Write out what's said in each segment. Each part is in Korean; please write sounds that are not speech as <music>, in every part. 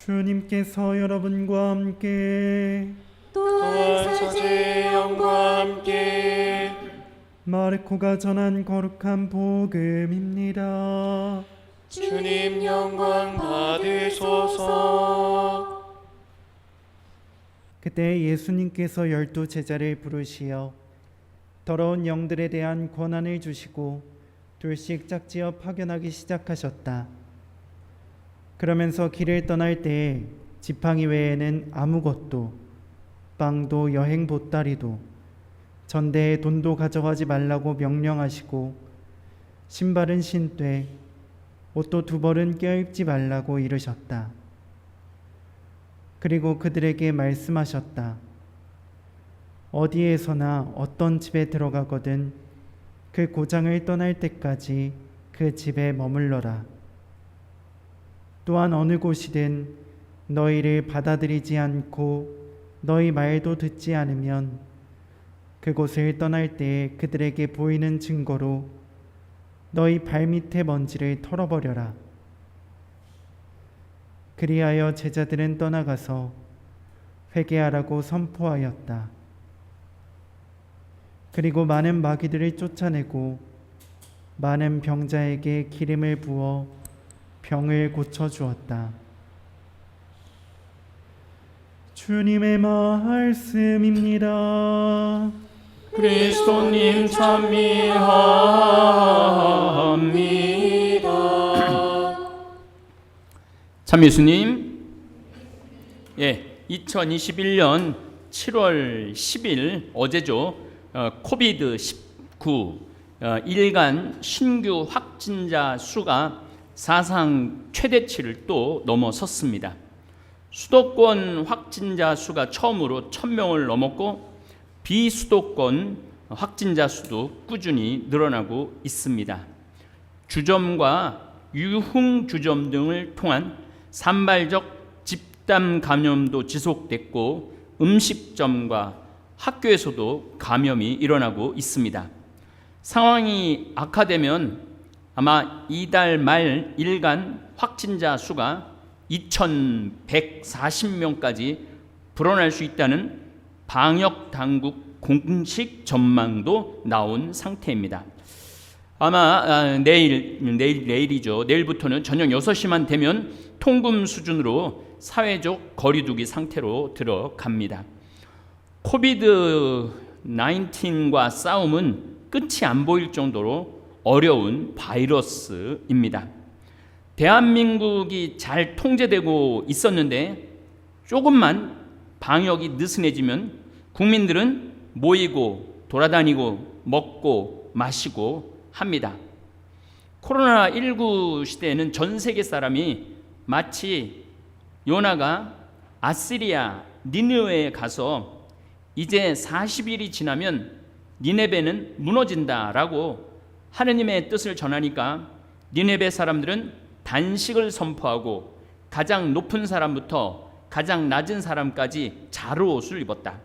주님께서 여러분과 함께 또한 사제의 영과 함께 마르코가 전한 거룩한 복음입니다. 주님 영광 받으소서 그때 예수님께서 열두 제자를 부르시어 더러운 영들에 대한 권한을 주시고 둘씩 짝지어 파견하기 시작하셨다. 그러면서 길을 떠날 때 지팡이 외에는 아무것도 빵도 여행 보따리도 전대에 돈도 가져가지 말라고 명령하시고 신발은 신되 옷도 두 벌은 껴입지 말라고 이르셨다. 그리고 그들에게 말씀하셨다. 어디에서나 어떤 집에 들어가거든 그 고장을 떠날 때까지 그 집에 머물러라. 또한 어느 곳이든 너희를 받아들이지 않고 너희 말도 듣지 않으면 그곳을 떠날 때 그들에게 보이는 증거로 너희 발밑의 먼지를 털어버려라. 그리하여 제자들은 떠나가서 회개하라고 선포하였다. 그리고 많은 마귀들을 쫓아내고 많은 병자에게 기름을 부어 병을 고쳐 주었다. 주님의 말씀입니다. 그리스도님 찬미합니다 참 예수님, 예, 2021년 7월 10일 어제죠. 어, 코비드 19 어, 일간 신규 확진자 수가 사상 최대치를 또 넘어섰습니다. 수도권 확진자 수가 처음으로 1000명을 넘었고 비수도권 확진자 수도 꾸준히 늘어나고 있습니다. 주점과 유흥 주점 등을 통한 산발적 집단 감염도 지속됐고 음식점과 학교에서도 감염이 일어나고 있습니다. 상황이 악화되면 아마 이달 말 일간 확진자 수가 2,140명까지 불어날 수 있다는 방역 당국 공식 전망도 나온 상태입니다. 아마 아, 내일 내일 내일이죠. 내일부터는 저녁 6시만 되면 통금 수준으로 사회적 거리두기 상태로 들어갑니다. 코비드 19과 싸움은 끝이 안 보일 정도로 어려운 바이러스입니다. 대한민국이 잘 통제되고 있었는데 조금만 방역이 느슨해지면 국민들은 모이고 돌아다니고 먹고 마시고 합니다. 코로나19 시대에는 전 세계 사람이 마치 요나가 아시리아 니느웨에 가서 이제 40일이 지나면 니네베는 무너진다라고 하느님의 뜻을 전하니까 니네베 사람들은 단식을 선포하고 가장 높은 사람부터 가장 낮은 사람까지 자루옷을 입었다.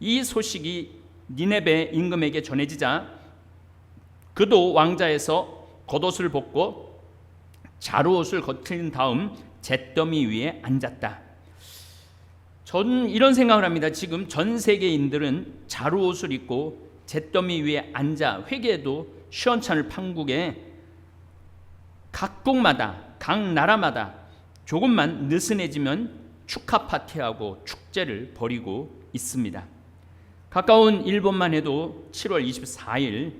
이 소식이 니네베 임금에게 전해지자 그도 왕자에서 겉옷을 벗고 자루옷을 거친 다음 잿더미 위에 앉았다. 저는 이런 생각을 합니다. 지금 전 세계인들은 자루옷을 입고 잿더미 위에 앉아 회개도 시원찮을 판국에 각 국마다 각 나라마다 조금만 느슨해지면 축하 파티하고 축제를 벌이고 있습니다. 가까운 일본만 해도 7월 24일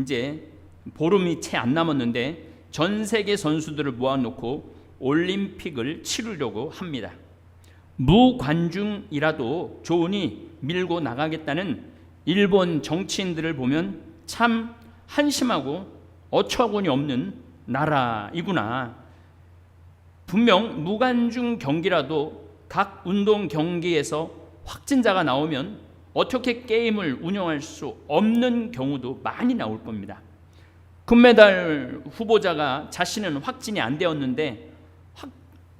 이제 보름이 채 안 남았는데 전 세계 선수들을 모아놓고 올림픽을 치르려고 합니다. 무관중이라도 좋으니 밀고 나가겠다는 일본 정치인들을 보면 참 한심하고 어처구니 없는 나라이구나. 분명 무관중 경기라도 각 운동 경기에서 확진자가 나오면 어떻게 게임을 운영할 수 없는 경우도 많이 나올 겁니다. 금메달 후보자가 자신은 확진이 안 되었는데 확,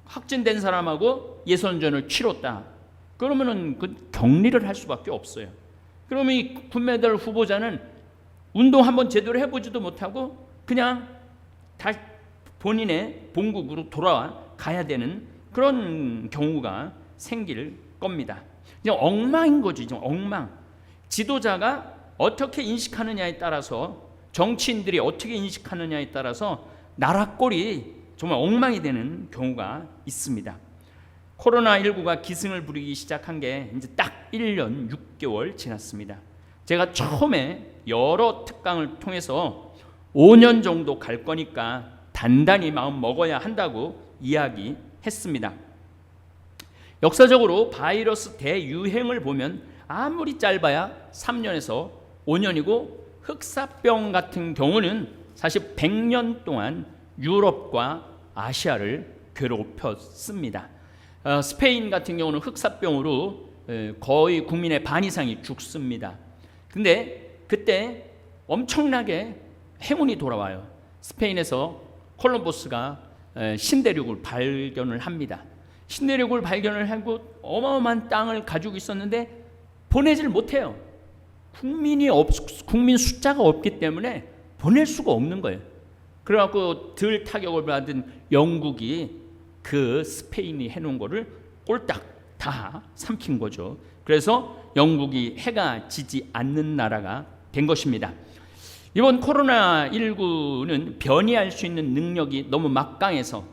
확진된 사람하고 예선전을 치렀다. 그러면은 그 격리를 할 수밖에 없어요. 그러면 이 금메달 후보자는 운동 한번 제대로 해보지도 못하고 그냥 다 본인의 본국으로 돌아와 가야 되는 그런 경우가 생길 겁니다. 이제 엉망인 거죠. 이제 엉망. 지도자가 어떻게 인식하느냐에 따라서 정치인들이 어떻게 인식하느냐에 따라서 나라 꼴이 정말 엉망이 되는 경우가 있습니다. 코로나19가 기승을 부리기 시작한 게 이제 딱 1년 6개월 지났습니다. 제가 처음에 여러 특강을 통해서 5년 정도 갈 거니까 단단히 마음 먹어야 한다고 이야기했습니다. 역사적으로 바이러스 대유행을 보면 아무리 짧아야 3년에서 5년이고 흑사병 같은 경우는 사실 100년 동안 유럽과 아시아를 괴롭혔습니다. 어, 스페인 같은 경우는 흑사병으로 에, 거의 국민의 반 이상이 죽습니다. 근데 그때 엄청나게 행운이 돌아와요. 스페인에서 콜럼버스가 에, 신대륙을 발견을 합니다. 신대륙을 발견을 하고 어마어마한 땅을 가지고 있었는데 보내질 못해요. 국민이 없, 국민 숫자가 없기 때문에 보낼 수가 없는 거예요. 그래갖고 들 타격을 받은 영국이 그 스페인이 해놓은 거를 꼴딱 다 삼킨 거죠. 그래서 영국이 해가 지지 않는 나라가 된 것입니다. 이번 코로나19는 변이할 수 있는 능력이 너무 막강해서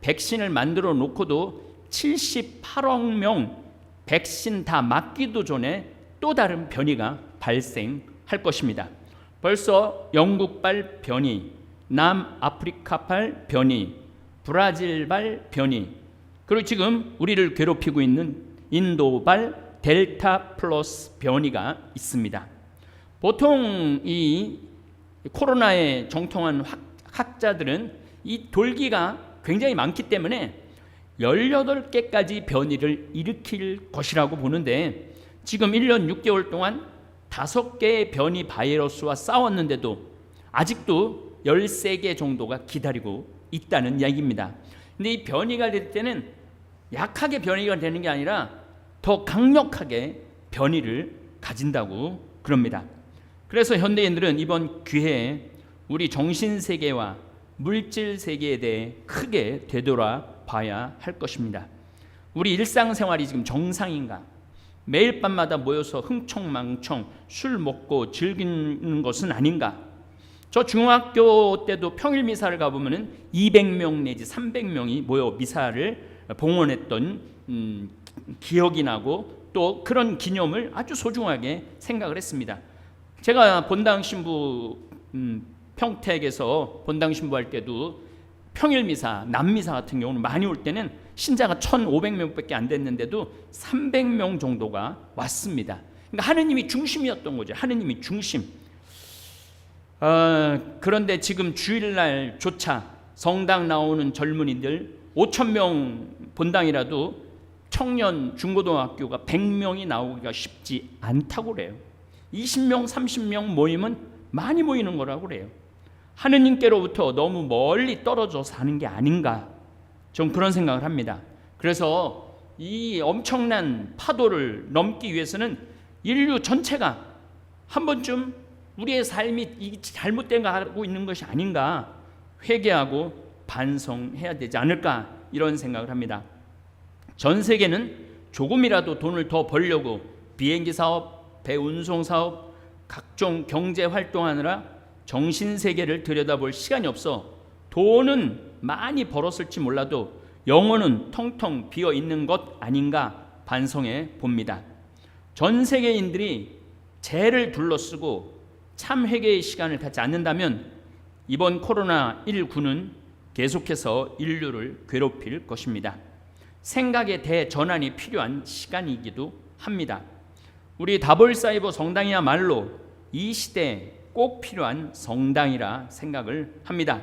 백신을 만들어 놓고도 78억 명 백신 다 맞기도 전에 또 다른 변이가 발생할 것입니다. 벌써 영국발 변이, 남아프리카발 변이, 브라질발 변이, 그리고 지금 우리를 괴롭히고 있는 인도발 델타 플러스 변이가 있습니다. 보통 이 코로나에 정통한 학, 학자들은 이 돌기가 굉장히 많기 때문에 18개까지 변이를 일으킬 것이라고 보는데 지금 1년 6개월 동안 5개의 변이 바이러스와 싸웠는데도 아직도 13개 정도가 기다리고 있다는 이야기입니다. 근데 이 변이가 될 때는 약하게 변이가 되는 게 아니라 더 강력하게 변이를 가진다고 그럽니다. 그래서 현대인들은 이번 기회에 우리 정신 세계와 물질 세계에 대해 크게 되돌아 봐야 할 것입니다. 우리 일상생활이 지금 정상인가? 매일 밤마다 모여서 흥청망청 술 먹고 즐기는 것은 아닌가? 저 중학교 때도 평일 미사를 가보면은 200명 내지 300명이 모여 미사를 봉헌했던 음, 기억이 나고 또 그런 기념을 아주 소중하게 생각을 했습니다. 제가 본당 신부 음, 평택에서 본당 신부할 때도 평일 미사, 남미사 같은 경우는 많이 올 때는 신자가 1,500명밖에 안 됐는데도 300명 정도가 왔습니다. 그러니까 하느님이 중심이었던 거죠. 하느님이 중심. 어, 그런데 지금 주일날조차 성당 나오는 젊은이들 5천 명 본당이라도 청년 중고등학교가 100명이 나오기가 쉽지 않다고 그래요. 20명, 30명 모이면 많이 모이는 거라고 그래요. 하느님께로부터 너무 멀리 떨어져 사는 게 아닌가. 전 그런 생각을 합니다. 그래서 이 엄청난 파도를 넘기 위해서는 인류 전체가 한 번쯤 우리의 삶이 이 잘못된 거 하고 있는 것이 아닌가 회개하고 반성해야 되지 않을까 이런 생각을 합니다. 전 세계는 조금이라도 돈을 더 벌려고 비행기 사업, 배 운송 사업, 각종 경제 활동하느라 정신 세계를 들여다볼 시간이 없어 돈은 많이 벌었을지 몰라도 영혼은 텅텅 비어 있는 것 아닌가 반성해 봅니다. 전 세계인들이 죄를 둘러쓰고 참 회개의 시간을 갖지 않는다면 이번 코로나 19는 계속해서 인류를 괴롭힐 것입니다. 생각의 대전환이 필요한 시간이기도 합니다. 우리 다볼 사이버 성당이야말로 이 시대에 꼭 필요한 성당이라 생각을 합니다.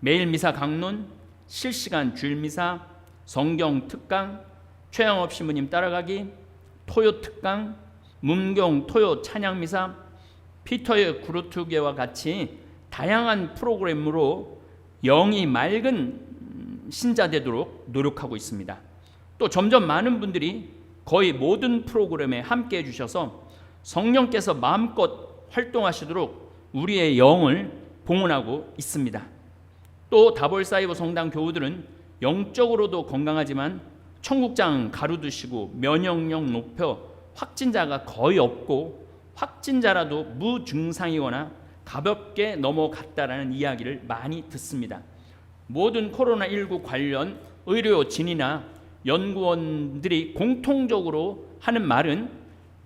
매일 미사 강론, 실시간 주일 미사, 성경 특강, 최영업 신부님 따라가기, 토요 특강, 문경 토요 찬양 미사, 피터의 구루트계와 같이 다양한 프로그램으로 영이 맑은 신자 되도록 노력하고 있습니다. 또 점점 많은 분들이 거의 모든 프로그램에 함께 해주셔서 성령께서 마음껏 활동하시도록 우리의 영을 봉헌하고 있습니다. 또 다볼사이버 성당 교우들은 영적으로도 건강하지만 청국장 가루 드시고 면역력 높여 확진자가 거의 없고 확진자라도 무증상이거나 가볍게 넘어갔다라는 이야기를 많이 듣습니다. 모든 코로나19 관련 의료 진이나 연구원들이 공통적으로 하는 말은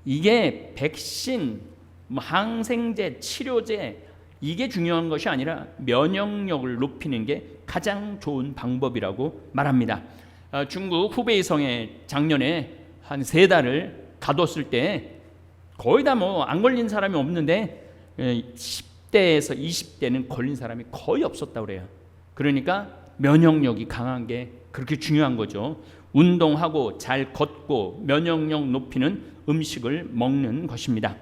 이게 백신, 뭐 항생제, 치료제 이게 중요한 것이 아니라 면역력을 높이는 게 가장 좋은 방법이라고 말합니다. 아, 중국 후베이성에 작년에 한 세 달을 가뒀을 때 거의 다 뭐 안 걸린 사람이 없는데 10대에서 20대는 걸린 사람이 거의 없었다고 그래요. 그러니까 면역력이 강한 게 그렇게 중요한 거죠. 운동하고 잘 걷고 면역력 높이는 음식을 먹는 것입니다.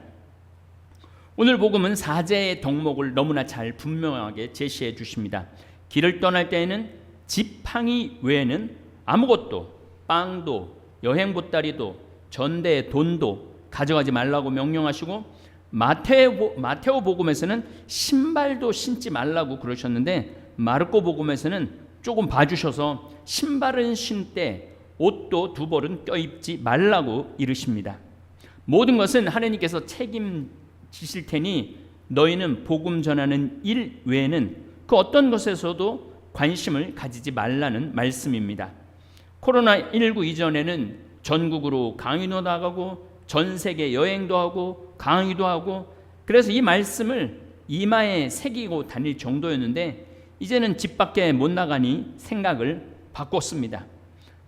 오늘 복음은 사제의 덕목을 너무나 잘 분명하게 제시해 주십니다. 길을 떠날 때에는 지팡이 외에는 아무것도 빵도 여행 보따리도 전대 돈도 가져가지 말라고 명령하시고 마테오, 마테오 복음에서는 신발도 신지 말라고 그러셨는데 마르코 복음에서는 조금 봐주셔서 신발은 신때 옷도 두 벌은 껴입지 말라고 이르십니다. 모든 것은 하나님께서 책임지실 테니 너희는 복음 전하는 일 외에는 그 어떤 것에서도 관심을 가지지 말라는 말씀입니다. 코로나19 이전에는 전국으로 강의도 나가고 전 세계 여행도 하고 강의도 하고 그래서 이 말씀을 이마에 새기고 다닐 정도였는데 이제는 집 밖에 못 나가니 생각을 바꿨습니다.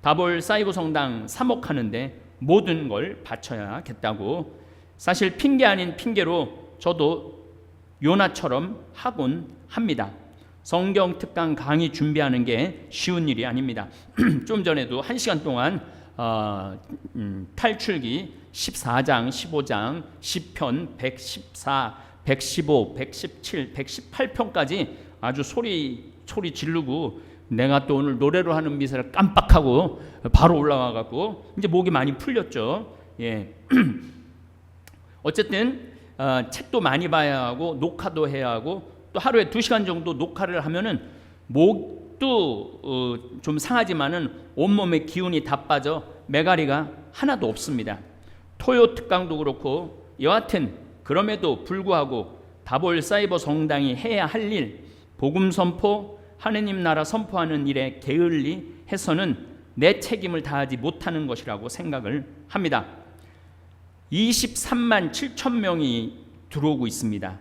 다볼 사이버 성당 3억 하는데 모든 걸 바쳐야겠다고 사실 핑계 아닌 핑계로 저도 요나처럼 하곤 합니다. 성경 특강 강의 준비하는 게 쉬운 일이 아닙니다. <clears throat> 좀 전에도 한 시간 동안 어, 음, 탈출기 14장, 15장, 10편, 114, 115, 117, 118편까지 아주 소리 소리 지르고 내가 또 오늘 노래로 하는 미사를 깜빡하고 바로 올라와 갖고 이제 목이 많이 풀렸죠. 예. <clears throat> 어쨌든 어, 책도 많이 봐야 하고 녹화도 해야 하고 또 하루에 두 시간 정도 녹화를 하면은 목도 어, 좀 상하지만은 온몸의 기운이 다 빠져 메가리가 하나도 없습니다. 토요 특강도 그렇고 여하튼 그럼에도 불구하고 다볼 사이버 성당이 해야 할 일, 복음 선포, 하느님 나라 선포하는 일에 게을리 해서는 내 책임을 다하지 못하는 것이라고 생각을 합니다. 23만 7천 명이 들어오고 있습니다.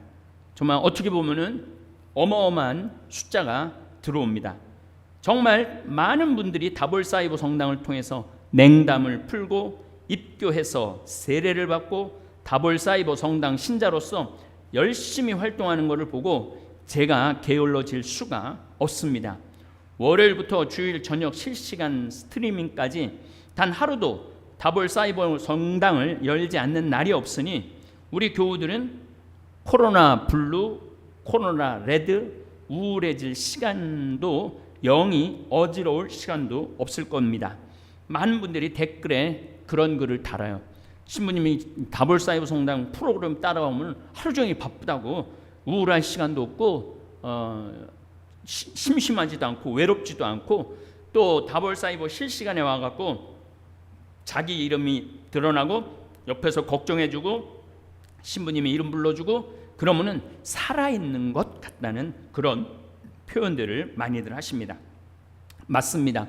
정말 어떻게 보면은 어마어마한 숫자가 들어옵니다. 정말 많은 분들이 다볼 사이버 성당을 통해서 냉담을 풀고 입교해서 세례를 받고 다볼 사이버 성당 신자로서 열심히 활동하는 것을 보고 제가 게을러질 수가 없습니다. 월요일부터 주일 저녁 실시간 스트리밍까지 단 하루도 다볼 사이버 성당을 열지 않는 날이 없으니 우리 교우들은 코로나 블루, 코로나 레드, 우울해질 시간도 영이 어지러울 시간도 없을 겁니다. 많은 분들이 댓글에 그런 글을 달아요. 신부님이 다볼 사이버 성당 프로그램 따라오면 하루 종일 바쁘다고 우울할 시간도 없고 어, 시, 심심하지도 않고 외롭지도 않고 또 다볼 사이버 실시간에 와갖고 자기 이름이 드러나고 옆에서 걱정해주고 신부님이 이름 불러주고 그러면은 살아있는 것 같다는 그런 표현들을 많이들 하십니다. 맞습니다.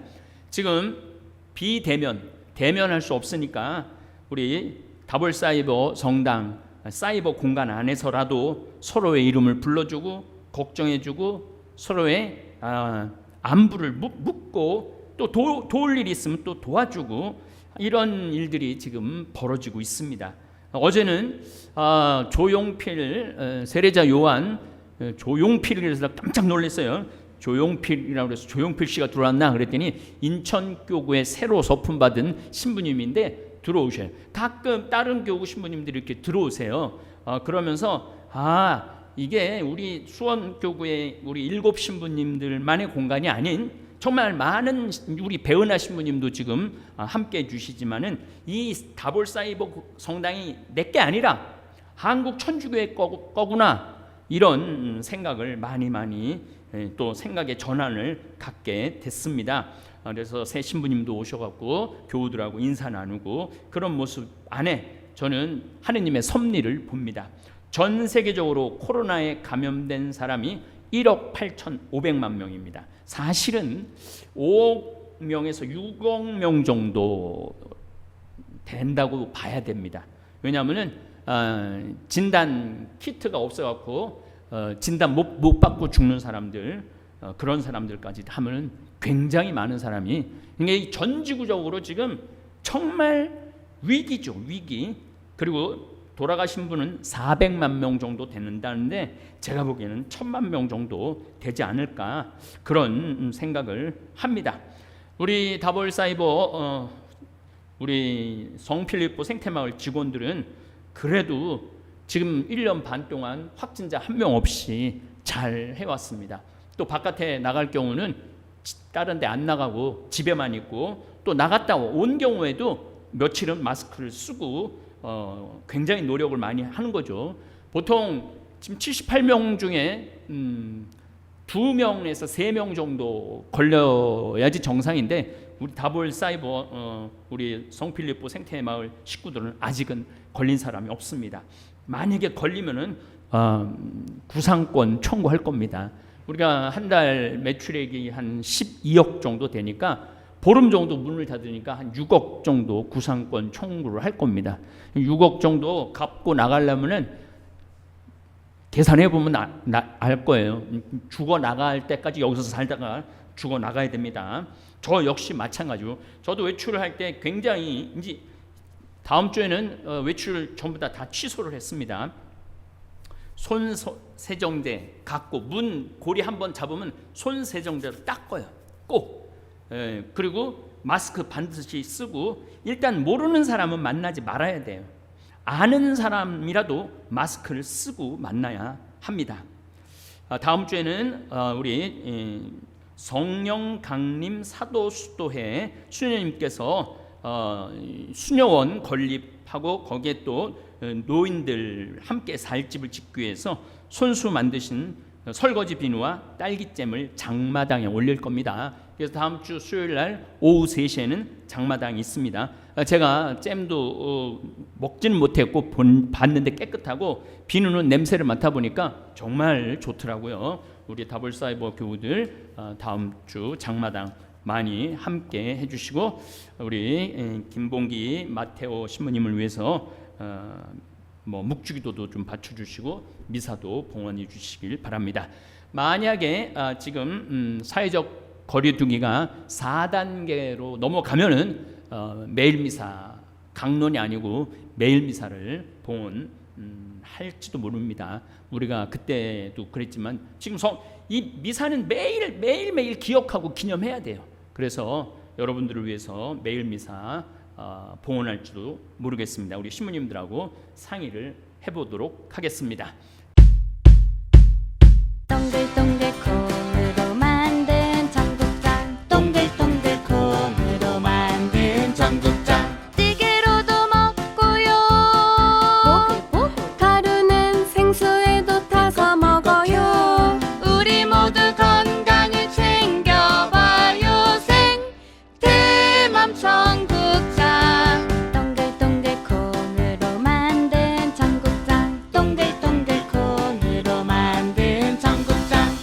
지금 비대면 대면할 수 없으니까 우리 다볼 사이버 성당 사이버 공간 안에서라도 서로의 이름을 불러주고 걱정해주고 서로의 아, 안부를 묻고 또 도, 도울 일이 있으면 또 도와주고 이런 일들이 지금 벌어지고 있습니다. 어제는 아, 조용필 어, 세례자 요한 어, 조용필이라서 깜짝 놀랐어요. 조용필이라고 그래서 조용필 씨가 들어왔나 그랬더니 인천교구에 새로 서품 받은 신부님인데 들어오셔요. 가끔 다른 교구 신부님들이 이렇게 들어오세요. 어, 그러면서 아 이게 우리 수원 교구의 우리 일곱 신부님들만의 공간이 아닌 정말 많은 우리 배은하 신부님도 지금 아, 함께 해주시지만은 이 다볼 사이버 성당이 내게 아니라 한국 천주교의 거구나 이런 생각을 많이 많이 예, 또 생각의 전환을 갖게 됐습니다. 아, 그래서 새 신부님도 오셔갖고 교우들하고 인사 나누고 그런 모습 안에 저는 하느님의 섭리를 봅니다. 전 세계적으로 코로나에 감염된 사람이 1억 8,500만 명입니다. 사실은 5억 명에서 6억 명 정도 된다고 봐야 됩니다. 왜냐하면은 어, 진단 키트가 없어갖고 어, 진단 못, 못 받고 죽는 사람들 어, 그런 사람들까지 하면은 굉장히 많은 사람이 이게 전지구적으로 지금 정말 위기죠 위기 그리고 돌아가신 분은 400만 명 정도 되는다는데 제가 보기에는 1000만 명 정도 되지 않을까 그런 음, 생각을 합니다. 우리 다볼 사이버 어, 우리 성필리포 생태마을 직원들은 그래도 지금 1년 반 동안 확진자 한 명 없이 잘 해왔습니다. 또 바깥에 나갈 경우는 지- 다른 데 안 나가고 집에만 있고 또 나갔다 온 경우에도 며칠은 마스크를 쓰고 어, 굉장히 노력을 많이 하는 거죠. 보통 지금 78명 중에 음, 두 명에서 세명 정도 걸려야지 정상인데 우리 다볼 사이버 어, 우리 성필리포 생태 마을 식구들은 아직은 걸린 사람이 없습니다. 만약에 걸리면은 어, 구상권 청구할 겁니다. 우리가 한 달 매출액이 한 12억 정도 되니까 보름 정도 문을 닫으니까 한 6억 정도 구상권 청구를 할 겁니다. 6억 정도 갚고 나가려면은 계산해 보면 알 거예요. 죽어 나갈 때까지 여기서 살다가 죽어 나가야 됩니다. 저 역시 마찬가지로 저도 외출을 할 때 굉장히 이제 다음 주에는 어, 외출 전부 다 다 취소를 했습니다. 손 소- 세정제 갖고 문 고리 한번 잡으면 손 세정제로 닦아요. 꼭. 예, 그리고 마스크 반드시 쓰고 일단 모르는 사람은 만나지 말아야 돼요. 아는 사람이라도 마스크를 쓰고 만나야 합니다. 아, 다음 주에는 어, 우리 예, 성령 강림 사도 수도회 수녀님께서 어, 이 수녀원 건립하고 거기에 또 어, 노인들 함께 살 집을 짓기 위해서 손수 만드신 어, 설거지 비누와 딸기잼을 장마당에 올릴 겁니다. 그래서 다음 주 수요일 날 오후 3시에는 장마당이 있습니다. 아, 제가 잼도 어, 먹지는 못했고 본, 봤는데 깨끗하고 비누는 냄새를 맡아 보니까 정말 좋더라고요. 우리 다볼 사이버 교우들 어, 다음 주 장마당 많이 함께 해주시고 우리 에, 김봉기 마테오 신부님을 위해서 어, 뭐 묵주기도도 좀 받쳐주시고 미사도 봉헌해 주시길 바랍니다. 만약에 아, 지금 음, 사회적 거리두기가 4단계로 넘어가면은 어, 매일 미사 강론이 아니고 매일 미사를 봉헌 음, 할지도 모릅니다. 우리가 그때도 그랬지만 지금 성, 이 미사는 매일 매일 매일 기억하고 기념해야 돼요. 그래서 여러분들을 위해서 매일 미사 어, 봉헌할지도 모르겠습니다. 우리 신부님들하고 상의를 해보도록 하겠습니다. 동글동글